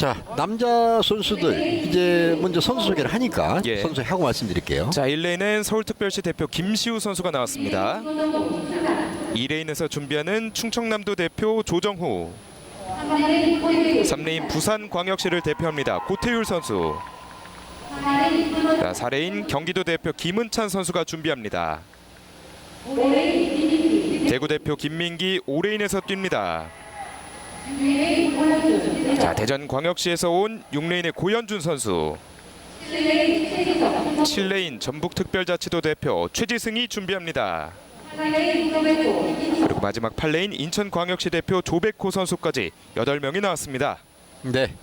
자 남자 선수들 이제 먼저 선수 소개를 하니까 예. 선수 하고 말씀드릴게요. 자 1레인은 서울특별시 대표 김시우 선수가 나왔습니다. 2레인에서 준비하는 충청남도 대표 조정호 3레인 부산광역시를 대표합니다. 고태율 선수 자 4레인 경기도 대표 김은찬 선수가 준비합니다. 대구 대표 김민기 5레인에서 뜁니다. 자 대전광역시에서 온 6레인의 고현준 선수 7레인 전북특별자치도 대표 최지승이 준비합니다. 그리고 마지막 8레인 인천광역시 대표 조백호 선수까지 8명이 나왔습니다. 네.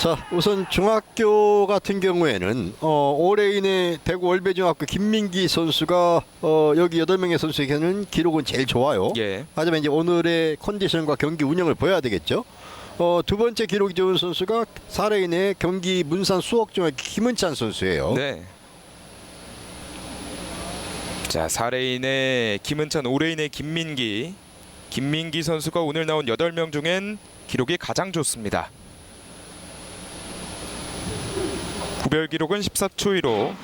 자 우선 중학교 같은 경우에는 어, 올해인의 대구 월배중학교 김민기 선수가 어, 여기 여덟 명의 선수에게는 기록은 제일 좋아요. 예. 하지만 이제 오늘의 컨디션과 경기 운영을 보여야 되겠죠. 어, 두 번째 기록이 좋은 선수가 4레인의 경기 문산 수학중학교 김은찬 선수예요. 네. 자, 4레인의 김은찬, 5레인의 김민기. 김민기 선수가 오늘 나온 8명 중엔 기록이 가장 좋습니다. 구별 기록은 14초 1호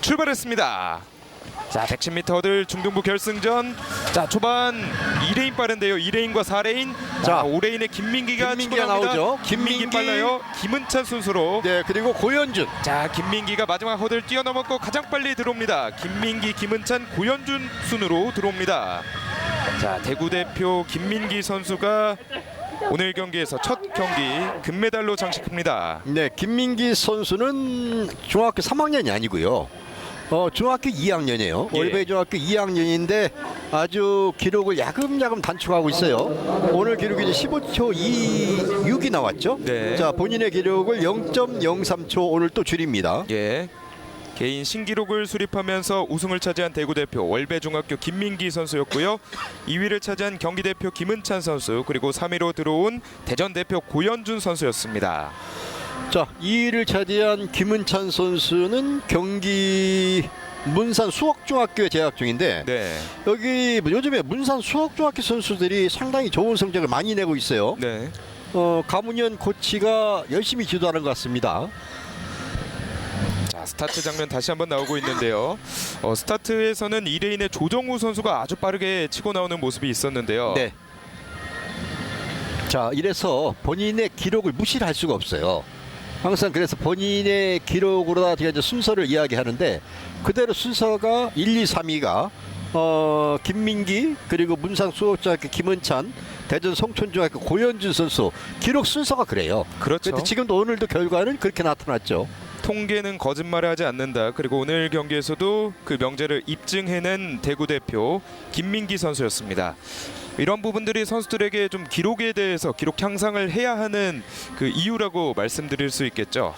출발했습니다. 자, 110m 허들 중등부 결승전. 자, 초반 2레인 빠른데요. 2레인과 4레인. 자, 자, 5레인의 김민기가 김민기가. 나오죠. 김민기 김민기. 빨라요. 김은찬 순서로. 네, 그리고 고현준. 자 김민기가 마지막 허들 뛰어넘었고 가장 빨리 들어옵니다. 김민기, 김은찬, 고현준 순으로 들어옵니다. 자 대구 대표 김민기 선수가 오늘 경기에서 첫 경기 금메달로 장식합니다. 네, 김민기 선수는 중학교 3학년이 아니고요. 어, 중학교 2학년이에요. 예. 월배 중학교 2학년인데 아주 기록을 야금야금 단축하고 있어요. 오늘 기록이 이제 15초 26이 나왔죠. 네. 자, 본인의 기록을 0.03초 오늘 또 줄입니다. 예. 개인 신기록을 수립하면서 우승을 차지한 대구 대표 월배중학교 김민기 선수였고요. 2위를 차지한 경기 대표 김은찬 선수 그리고 3위로 들어온 대전 대표 고현준 선수였습니다. 자, 2위를 차지한 김은찬 선수는 경기 문산 수학중학교에 재학 중인데 네. 여기 요즘에 문산 수학중학교 선수들이 상당히 좋은 성적을 많이 내고 있어요. 네. 어, 가문현 코치가 열심히 지도하는 것 같습니다. 자 스타트 장면 다시 한번 나오고 있는데요. 어, 스타트에서는 2레인의 조정우 선수가 아주 빠르게 치고 나오는 모습이 있었는데요. 네. 자, 이래서 본인의 기록을 무시를 할 수가 없어요. 항상 그래서 본인의 기록으로 제가 이제 순서를 이야기하는데 그대로 순서가 1, 2, 3위가 어, 김민기 그리고 문상 수호중학교 김은찬 대전 송촌중학교 고현준 선수 기록 순서가 그래요. 그렇죠. 근데 지금도 오늘도 결과는 그렇게 나타났죠. 통계는 거짓말을 하지 않는다. 그리고 오늘 경기에서도 그 명제를 입증해낸 대구 대표 김민기 선수였습니다. 이런 부분들이 선수들에게 좀 기록에 대해서 기록 향상을 해야 하는 그 이유라고 말씀드릴 수 있겠죠.